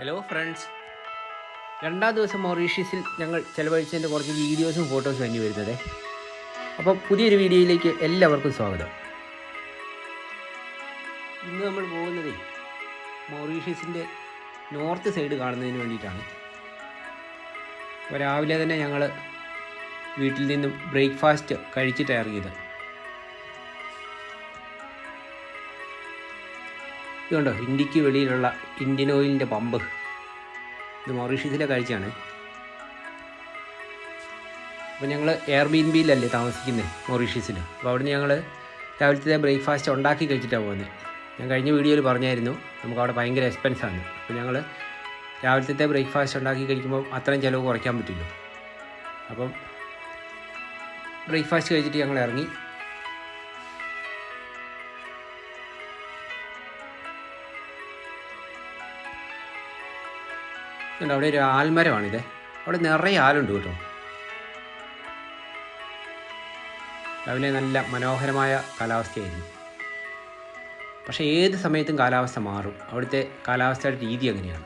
Hello friends രണ്ടാം ദിവസം മൊറീഷ്യസിൽ ഞങ്ങൾ ചിലവഴിച്ചതിന്റെ കുറച്ച് വീഡിയോസും ഫോട്ടോസും വേണ്ടി വരുന്നത്. അപ്പോൾ പുതിയൊരു വീഡിയോയിലേക്ക് എല്ലാവർക്കും സ്വാഗതം. ഇന്ന് നമ്മൾ പോകുന്നത് മൊറീഷ്യസിന്റെ നോർത്ത് സൈഡ് കാണുന്നതിന് വേണ്ടിയിട്ടാണ്. അപ്പോൾ രാവിലെ തന്നെ ഞങ്ങൾ വീട്ടിൽ നിന്നും ബ്രേക്ക്ഫാസ്റ്റ് കഴിച്ചിട്ട് ഇറങ്ങിയത്. ഇതുണ്ടോ? ഇന്ത്യയ്ക്ക് വെളിയിലുള്ള ഇന്ത്യൻ ഓയിലിന്റെ പമ്പ്. ഇത് മൊറീഷ്യസിലെ കാഴ്ചയാണ്. അപ്പോൾ ഞങ്ങൾ എയർ ബി എൻ ബിയിലല്ലേ താമസിക്കുന്നത് മൊറീഷ്യസിൽ അപ്പോൾ അവിടെ ഞങ്ങൾ രാവിലത്തെ ബ്രേക്ക്ഫാസ്റ്റ് ഉണ്ടാക്കി കഴിച്ചിട്ടാണ് പോകുന്നത് ഞാൻ കഴിഞ്ഞ വീഡിയോയിൽ പറഞ്ഞായിരുന്നു നമുക്ക് അവിടെ ഭയങ്കര എക്സ്പെൻസാണ് അപ്പോൾ ഞങ്ങൾ രാവിലത്തെ ബ്രേക്ക്ഫാസ്റ്റ് ഉണ്ടാക്കി കഴിക്കുമ്പോൾ അത്രയും ചിലവ് കുറയ്ക്കാൻ പറ്റില്ല. അപ്പം ബ്രേക്ക്ഫാസ്റ്റ് കഴിച്ചിട്ട് ഞങ്ങൾ ഇറങ്ങി. ഉണ്ട് അവിടെ ഒരു ആൽമരമാണിത്. അവിടെ നിറയെ ആലുണ്ട് കേട്ടോ. രാവിലെ നല്ല മനോഹരമായ കാലാവസ്ഥയായിരുന്നു. പക്ഷേ ഏത് സമയത്തും കാലാവസ്ഥ മാറും. അവിടുത്തെ കാലാവസ്ഥയുടെ രീതി അങ്ങനെയാണ്.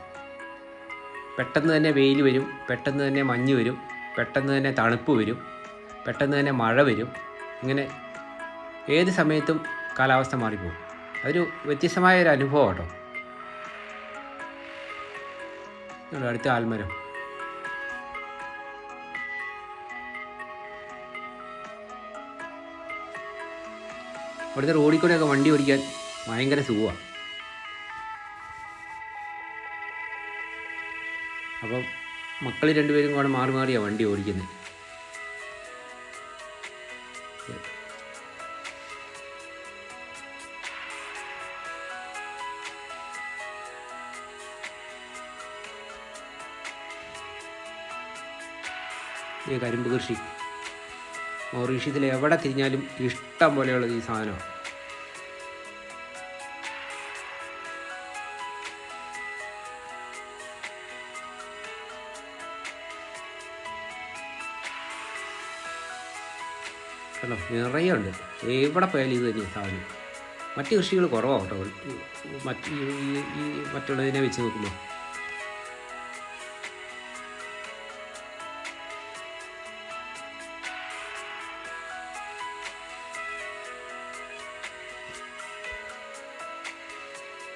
പെട്ടെന്ന് തന്നെ വെയിൽ വരും പെട്ടെന്ന് തന്നെ മഞ്ഞ് വരും പെട്ടെന്ന് തന്നെ തണുപ്പ് വരും പെട്ടെന്ന് തന്നെ മഴ വരും. ഇങ്ങനെ ഏത് സമയത്തും കാലാവസ്ഥ മാറിപ്പോകും. അതൊരു വ്യത്യസ്തമായ ഒരു അനുഭവം കേട്ടോ. അടുത്ത ആൽമരം. ഇവിടുത്തെ റോഡിൽ കൂടെയൊക്കെ വണ്ടി ഓടിക്കാൻ ഭയങ്കര സുഖമാണ് അപ്പം മക്കൾ രണ്ടുപേരും കൂടെ മാറി മാറിയാണ് വണ്ടി ഓടിക്കുന്നത് ഈ കരിമ്പ് കൃഷി. മൗറീഷ്യത്തിൽ എവിടെ തിരിഞ്ഞാലും ഇഷ്ടം പോലെയുള്ളത് ഈ സാധനമാണ്. കണ്ടോ നിറയെ ഉണ്ട്. എവിടെ പോയാലും ഇത് തന്നെയാണ് സാധനം. മറ്റ് കൃഷികൾ കുറവാണ് കേട്ടോ. മറ്റ് ഈ മറ്റുള്ളതിനെ വെച്ച് നോക്കുമ്പോൾ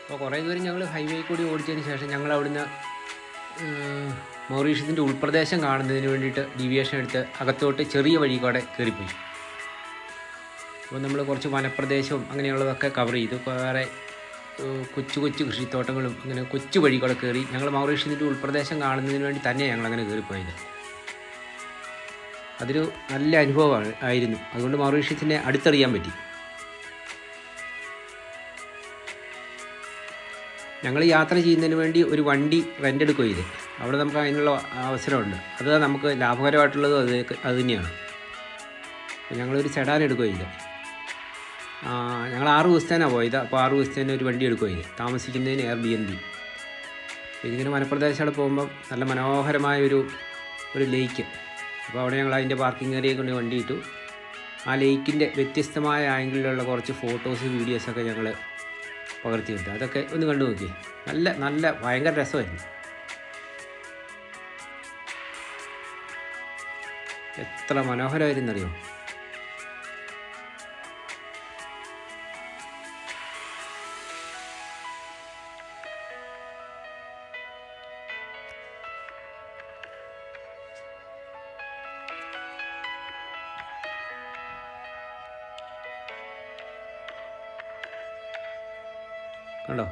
അപ്പോൾ കുറേ ദൂരം ഞങ്ങൾ ഹൈവേ കൂടി ഓടിച്ചതിന് ശേഷം ഞങ്ങൾ അവിടുന്ന് മൗറീഷ്യത്തിന്റെ ഉൾപ്രദേശം കാണുന്നതിന് വേണ്ടിയിട്ട് ഡീവിയേഷൻ എടുത്ത് അകത്തോട്ട് ചെറിയ വഴി കൂടെ കയറിപ്പോയി. അപ്പോൾ നമ്മൾ കുറച്ച് വനപ്രദേശവും അങ്ങനെയുള്ളതൊക്കെ കവർ ചെയ്തു. വേറെ കൊച്ചു കൊച്ചു കൃഷിത്തോട്ടങ്ങളും അങ്ങനെ കൊച്ചു വഴി കൂടെ കയറി ഞങ്ങൾ മൗറീഷ്യത്തിന്റെ ഉൾപ്രദേശം കാണുന്നതിന് വേണ്ടി തന്നെ ഞങ്ങൾ അങ്ങനെ കയറിപ്പോയത്. അതൊരു നല്ല അനുഭവമാണ് ആയിരുന്നു. അതുകൊണ്ട് മൗറീഷ്യത്തിനെ അടുത്തറിയാൻ പറ്റി. ഞങ്ങൾ യാത്ര ചെയ്യുന്നതിന് വേണ്ടി ഒരു വണ്ടി റെന്റ് എടുക്കുകയും ചെയ്ത്. അവിടെ നമുക്ക് അതിനുള്ള അവസരമുണ്ട്. അത് നമുക്ക് ലാഭകരമായിട്ടുള്ളത് അത് അത് തന്നെയാണ്. ഞങ്ങളൊരു സെഡാൻ എടുക്കുകയും ഞങ്ങൾ ആറ് ദിവസത്തേനാണ് പോയത്. അപ്പോൾ ആറ് ദിവസത്തേന് ഒരു വണ്ടി എടുക്കുകയും ചെയ്ത്. താമസിക്കുന്നതിന് എയർ ബി എൻ ബി ഇതിങ്ങനെ വനപ്രദേശത്തോടെ പോകുമ്പം നല്ല മനോഹരമായ ഒരു ഒരു ലേക്ക് അപ്പോൾ അവിടെ ഞങ്ങൾ അതിന്റെ പാർക്കിംഗ് ഏരിയ കൊണ്ട് വണ്ടി ഇട്ടു. ആ ലേക്കിന്റെ വ്യത്യസ്തമായ ആംഗിളിലുള്ള കുറച്ച് ഫോട്ടോസ് വീഡിയോസൊക്കെ ഞങ്ങൾ പകർത്തിയിട്ടുണ്ട്. അതൊക്കെ ഒന്ന് കണ്ടു നോക്കി നല്ല നല്ല ഭയങ്കര രസമായിരുന്നു. എത്ര മനോഹരമായിരുന്നു കണ്ടോ?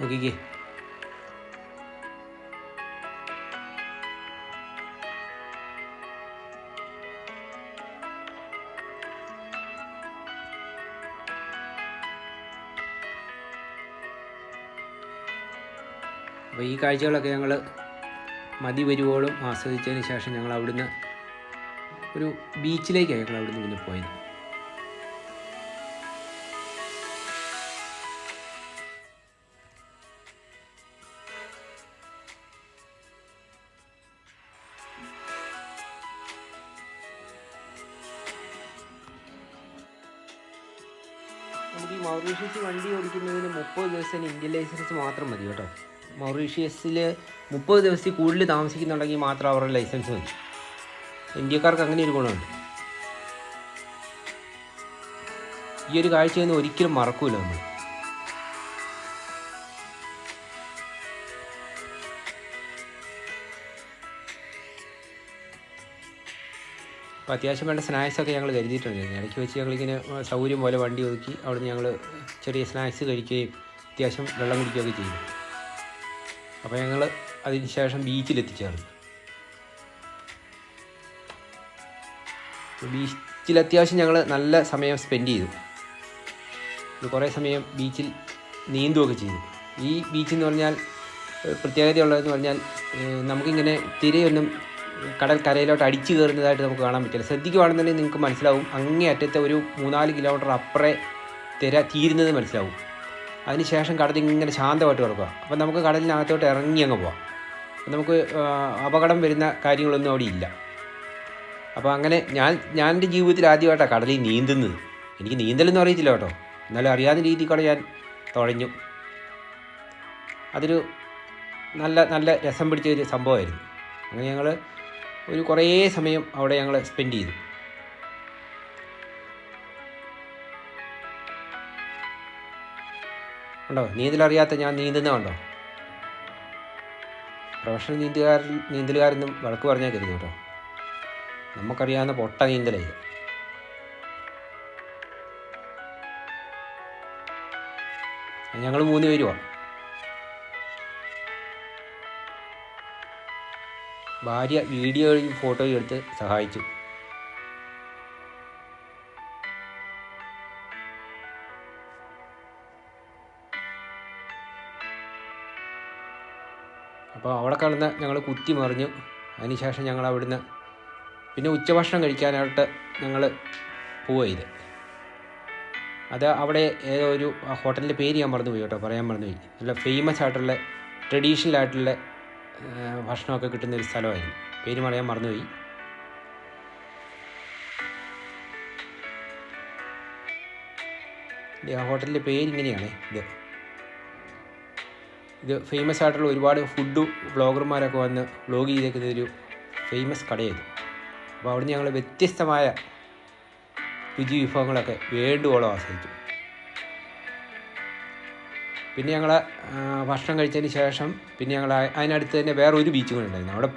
നോക്കിക്കേ. അപ്പോൾ ഈ കാഴ്ചകളൊക്കെ ഞങ്ങൾ മതി വരുവോളും ആസ്വദിച്ചതിന് ശേഷം ഞങ്ങൾ അവിടുന്ന് ഒരു ബീച്ചിലേക്കാണ് ഞങ്ങൾ അവിടുന്ന് പിന്നെ പോയത്. നമുക്ക് ഈ മൗറീഷ്യസ് വണ്ടി ഓടിക്കുന്നതിന് മുപ്പത് ദിവസം ഇന്ത്യൻ ലൈസൻസ് മാത്രം മതി കേട്ടോ. മൗറീഷ്യസിൽ മുപ്പത് ദിവസത്തിൽ കൂടുതൽ താമസിക്കുന്നുണ്ടെങ്കിൽ മാത്രം അവരുടെ ലൈസൻസ് മതി. ഇന്ത്യക്കാർക്ക് അങ്ങനെ ഒരു ഗുണമുണ്ട്. ഈ ഒരു കാഴ്ചയൊന്നും ഒരിക്കലും മറക്കൂല നമ്മൾ അപ്പോൾ അത്യാവശ്യം വേണ്ട സ്നാക്സൊക്കെ ഞങ്ങൾ കരുതിയിട്ടുണ്ടായിരുന്നു ഇടയ്ക്ക് വെച്ച് ഞങ്ങളിങ്ങനെ സൗകര്യം പോലെ വണ്ടി ഒതുക്കി അവിടുന്ന് ഞങ്ങൾ ചെറിയ സ്നാക്സ് കഴിക്കുകയും അത്യാവശ്യം വെള്ളം കുടിക്കുകയൊക്കെ ചെയ്തു. അപ്പോൾ ഞങ്ങൾ അതിന് ശേഷം ബീച്ചിൽ എത്തിച്ചേർന്നു ബീച്ചിൽ അത്യാവശ്യം ഞങ്ങൾ നല്ല സമയം സ്പെൻഡ് ചെയ്തു. കുറേ സമയം ബീച്ചിൽ നീന്തുകയൊക്കെ ചെയ്തു. ഈ ബീച്ച് എന്ന് പറഞ്ഞാൽ പ്രത്യേകതയുള്ളതെന്ന് പറഞ്ഞാൽ നമുക്കിങ്ങനെ തിരയൊന്നും കടൽ കരയിലോട്ട് അടിച്ചു കയറുന്നതായിട്ട് നമുക്ക് കാണാൻ പറ്റില്ല. ശ്രദ്ധിക്കുവാണെന്നുണ്ടെങ്കിൽ നിങ്ങൾക്ക് മനസ്സിലാവും അങ്ങേ അറ്റത്തെ ഒരു മൂന്നാൽ കിലോമീറ്റർ അപ്പുറേ തിര തീരുന്നത് മനസ്സിലാവും. അതിനുശേഷം കടൽ ഇങ്ങനെ ശാന്തമായിട്ട് കിടക്കുക. അപ്പം നമുക്ക് കടലിനകത്തോട്ട് ഇറങ്ങി അങ്ങ് പോവാം. നമുക്ക് അപകടം വരുന്ന കാര്യങ്ങളൊന്നും അവിടെ ഇല്ല. അപ്പോൾ അങ്ങനെ ഞാൻ ഞാൻ എന്റെ ജീവിതത്തിൽ ആദ്യമായിട്ടാണ് കടലിൽ നീന്തുന്നത്. എനിക്ക് നീന്തലൊന്നും അറിയത്തില്ല കേട്ടോ. എന്നാലും അറിയാവുന്ന രീതിയിൽ കൂടെ ഞാൻ തുഴഞ്ഞു. അതൊരു നല്ല നല്ല രസം പിടിച്ച ഒരു സംഭവമായിരുന്നു. അങ്ങനെ ഞങ്ങൾ ഒരു കുറേ സമയം അവിടെ ഞങ്ങൾ സ്പെൻഡ് ചെയ്തു. ഉണ്ടോ നീന്തലറിയാത്ത ഞാൻ നീന്തുന്ന കണ്ടോ? പ്രൊഫഷണൽ നീന്തുകാരിൽ നീന്തലുകാരൊന്നും വഴക്ക് പറഞ്ഞാൽ കരുതി കേട്ടോ. നമുക്കറിയാവുന്ന പൊട്ട നീന്തലേ. ഞങ്ങൾ മൂന്ന് പേരുമാണ് ഭാര്യ വീഡിയോയും ഫോട്ടോയും എടുത്ത് സഹായിച്ചു. അപ്പോൾ അവിടെ കിടന്ന് ഞങ്ങൾ കുത്തി മറിഞ്ഞു. അതിനുശേഷം ഞങ്ങൾ അവിടുന്ന് പിന്നെ ഉച്ചഭക്ഷണം കഴിക്കാനായിട്ട് ഞങ്ങൾ പോവുക അത് അവിടെ ഏതോ ഒരു ഹോട്ടലിന്റെ പേര് ഞാൻ മറന്നുപോയി കേട്ടോ പറയാൻ മറന്നുപോയി. നല്ല ഫേമസ് ആയിട്ടുള്ള ട്രഡീഷണൽ ആയിട്ടുള്ള ഭക്ഷണമൊക്കെ കിട്ടുന്ന ഒരു സ്ഥലമായിരുന്നു. പേര് പറയാൻ മറന്നുപോയി. ആ ഹോട്ടലിന്റെ പേര് ഇങ്ങനെയാണ് ഇത്. ഇത് ഫേമസ് ആയിട്ടുള്ള ഒരുപാട് ഫുഡ് വ്ളോഗർമാരൊക്കെ വന്ന് വ്ളോഗ് ചെയ്തേക്കുന്ന ഒരു ഫേമസ് കടയായിരുന്നു. അപ്പോൾ അവിടുന്ന് ഞങ്ങൾ വ്യത്യസ്തമായ രുചി വിഭവങ്ങളൊക്കെ വേണ്ടുവോളം ആസ്വദിച്ചു. പിന്നെ ഞങ്ങൾ ഭക്ഷണം കഴിച്ചതിന് ശേഷം പിന്നെ ഞങ്ങൾ അതിനടുത്ത് തന്നെ വേറെ ഒരു ബീച്ചും കൂടെ ഉണ്ടായിരുന്നു. അവിടെ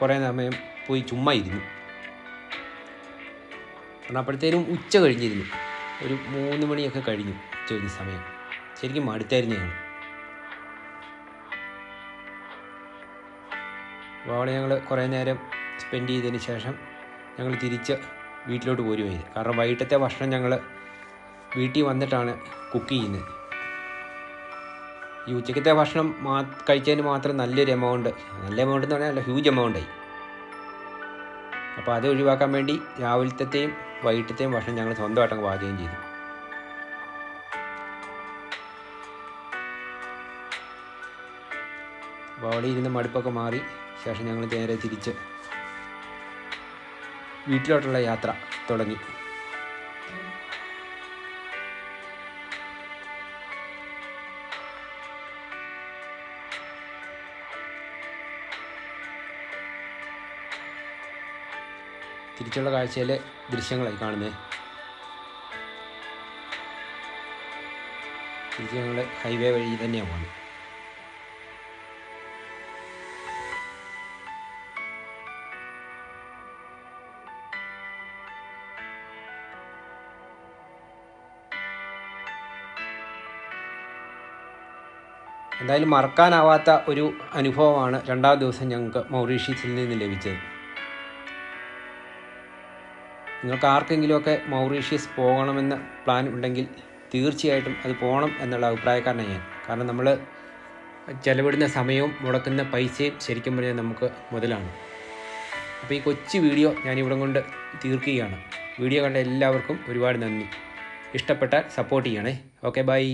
കുറേ സമയം പോയി ചുമ്മാ ഇരുന്നു. കാരണം അപ്പോഴത്തേനും ഉച്ച കഴിഞ്ഞിരുന്നു. ഒരു മൂന്ന് മണിയൊക്കെ കഴിഞ്ഞു ഉച്ച കഴിഞ്ഞ സമയം. ശരിക്കും മടുത്തായിരുന്നു ഞങ്ങൾ അപ്പോൾ അവിടെ ഞങ്ങൾ കുറേ നേരം സ്പെൻഡ് ചെയ്തതിന് ശേഷം ഞങ്ങൾ തിരിച്ച് വീട്ടിലോട്ട് പോരുമായിരുന്നു കാരണം വൈകിട്ടത്തെ ഭക്ഷണം ഞങ്ങൾ വീട്ടിൽ വന്നിട്ടാണ് കുക്ക് ചെയ്യുന്നത്. ഈ ഉച്ചക്കത്തെ ഭക്ഷണം മാ കഴിച്ചതിന് മാത്രം നല്ലൊരു എമൗണ്ട് നല്ല എമൗണ്ട് എന്ന് പറഞ്ഞാൽ നല്ല ഹ്യൂജ് എമൗണ്ടായി അപ്പോൾ അത് ഒഴിവാക്കാൻ വേണ്ടി രാവിലത്തെയും വൈകിട്ടത്തെയും ഭക്ഷണം ഞങ്ങൾ സ്വന്തമായിട്ടങ്ങ് പാചകം ചെയ്തു. അപ്പോൾ അവിടെ ഇരുന്ന് മടുപ്പൊക്കെ മാറി ശേഷം ഞങ്ങൾ നേരെ തിരിച്ച് വീട്ടിലോട്ടുള്ള യാത്ര തുടങ്ങി. തിരിച്ചുള്ള കാഴ്ചയിലെ ദൃശ്യങ്ങളായി കാണുന്നത് തിരിച്ച് ഞങ്ങൾ ഹൈവേ വഴി തന്നെയാണ് പോകുന്നത് എന്തായാലും മറക്കാനാവാത്ത ഒരു അനുഭവമാണ് രണ്ടാം ദിവസം ഞങ്ങൾക്ക് മൗറീഷ്യസിൽ നിന്ന് ലഭിച്ചത്. നിങ്ങൾക്ക് ആർക്കെങ്കിലുമൊക്കെ മൗറീഷ്യസ് പോകണമെന്ന് പ്ലാൻ ഉണ്ടെങ്കിൽ തീർച്ചയായിട്ടും അത് പോകണം എന്നുള്ള അഭിപ്രായക്കാരനാണ് ഞാൻ. കാരണം നമ്മൾ ചെലവിടുന്ന സമയവും മുടക്കുന്ന പൈസയും ശരിക്കും പറഞ്ഞാൽ നമുക്ക് മുതലാണ്. അപ്പോൾ ഈ കൊച്ചു വീഡിയോ ഞാൻ ഇവിടം കൊണ്ട് തീർക്കുകയാണ്. വീഡിയോ കണ്ട എല്ലാവർക്കും ഒരുപാട് നന്ദി. ഇഷ്ടപ്പെട്ടാൽ സപ്പോർട്ട് ചെയ്യണേ. Okay bye.